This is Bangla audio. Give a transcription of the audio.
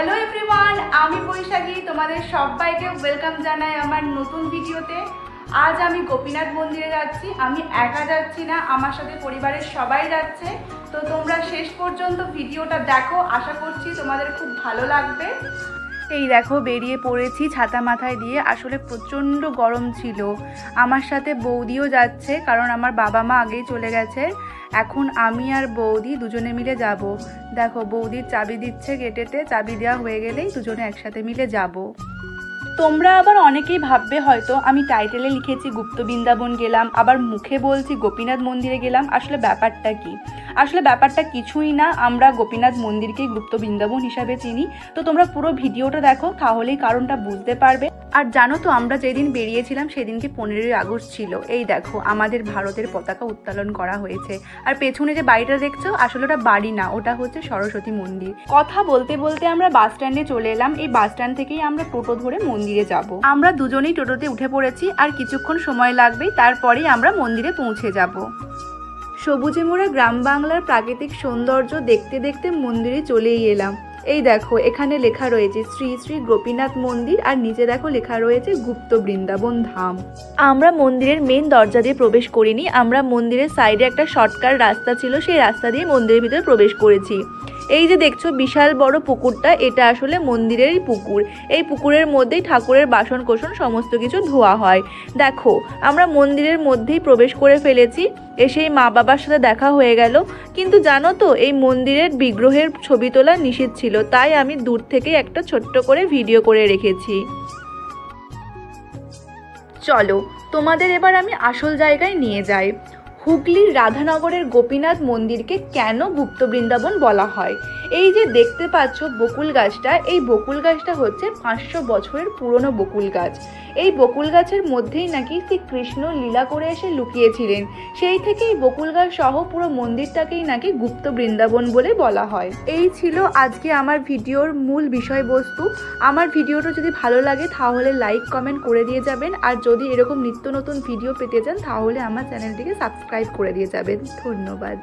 হ্যালো এভরিওয়ান আমি বৈশাখী, তোমাদের সবাইকে ওয়েলকাম জানাই আমার নতুন ভিডিওতে। আজ আমি গোপীনাথ মন্দিরে যাচ্ছি, আমি একা যাচ্ছি না, আমার সাথে পরিবারের সবাই যাচ্ছে। তো তোমরা শেষ পর্যন্ত ভিডিওটা দেখো, আশা করছি তোমাদের খুব ভালো লাগবে। এই দেখো, বেরিয়ে পড়েছি ছাতা মাথায় দিয়ে, আসলে প্রচণ্ড গরম ছিল। আমার সাথে বৌদিও যাচ্ছে, কারণ আমার বাবা মা আগেই চলে গেছে। এখন আমি আর বৌদি দুজনে মিলে যাব। দেখো, বৌদির চাবি দিচ্ছে গেটেতে, চাবি দেওয়া হয়ে গেলেই দুজনে একসাথে মিলে যাব। তোমরা আবার অনেকেই ভাববে হয়তো, আমি টাইটেলে লিখেছি গুপ্ত বৃন্দাবন গেলাম, আবার মুখে বলছি গোপীনাথ মন্দিরে গেলাম, আসলে ব্যাপারটা কি? আসলে ব্যাপারটা কিছুই না, আমরা গোপীনাথ মন্দিরকেই গুপ্ত বৃন্দাবন হিসাবে চিনি। তো তোমরা পুরো ভিডিওটা দেখো, তাহলেই কারণটা বুঝতে পারবে। আর জানো তো, আমরা যেদিন বেরিয়েছিলাম সেদিনকে পনেরোই আগস্ট ছিল। এই দেখো, আমাদের ভারতের পতাকা উত্তোলন করা হয়েছে। আর পেছনে যে বাড়িটা দেখছ, আসলে ওটা বাড়ি না, ওটা হচ্ছে সরস্বতী মন্দির। কথা বলতে বলতে আমরা বাস স্ট্যান্ডে চলে এলাম। এই বাস স্ট্যান্ড থেকেই আমরা টোটো ধরে মন্দিরে যাব। আমরা দুজনেই টোটোতে উঠে পড়েছি, আর কিছুক্ষণ সময় লাগবে, তারপরেই আমরা মন্দিরে পৌঁছে যাব। সবুজে মোড়া গ্রাম বাংলার প্রাকৃতিক সৌন্দর্য দেখতে দেখতে মন্দিরে চলেই এলাম। এই দেখো, এখানে লেখা রয়েছে, শ্রী শ্রী গোপীনাথ মন্দির আর নিচে দেখো লেখা রয়েছে, গুপ্ত বৃন্দাবন ধাম আমরা মন্দিরের মেন দরজা দিয়ে প্রবেশ করিনি, আমরা মন্দিরের সাইডে একটা শর্টকাট রাস্তা ছিল, সেই রাস্তা দিয়ে মন্দিরের ভিতরে প্রবেশ করেছি। এই যে দেখছ, বিশাল বড় পুকুরটা, এটা আসলে মন্দিরেরই পুকুর। এই পুকুরের মধ্যেই ঠাকুরের বাসন কোসন সমস্ত কিছু ধোয়া হয়। দেখো, আমরা মন্দিরের মধ্যেই প্রবেশ করে ফেলেছি, এসেই মা বাবার সাথে দেখা হয়ে গেল। কিন্তু জানো তো, এই মন্দিরের বিগ্রহের ছবি তোলা নিষেধ ছিল, তাই আমি দূর থেকে একটা ছোট্ট করে ভিডিও করে রেখেছি। চলো, তোমাদের এবার আমি আসল জায়গায় নিয়ে যাই। হুগলির রাধানগরের গোপীনাথ মন্দিরকে কেন গুপ্ত বৃন্দাবন বলা হয়? এই যে দেখতে পাচ্ছ বকুল গাছটা, এই বকুল গাছটা হচ্ছে পাঁচশো বছরের পুরনো বকুল গাছ। এই বকুল গাছের মধ্যেই নাকি শ্রী কৃষ্ণ লীলা করে এসে লুকিয়েছিলেন। সেই থেকে এই বকুল গাছ সহ পুরো মন্দিরটাকেই নাকি গুপ্ত বৃন্দাবন বলে বলা হয়। এই ছিল আজকে আমার ভিডিওর মূল বিষয়বস্তু। আমার ভিডিওটা যদি ভালো লাগে তাহলে লাইক, কমেন্ট করে দিয়ে যাবেন। আর যদি এরকম নিত্য নতুন ভিডিও পেতে চান তাহলে আমার চ্যানেলটিকে সাবস্ক্রাইব সাবস্ক্রাইব করে দিয়ে যাবেন। ধন্যবাদ।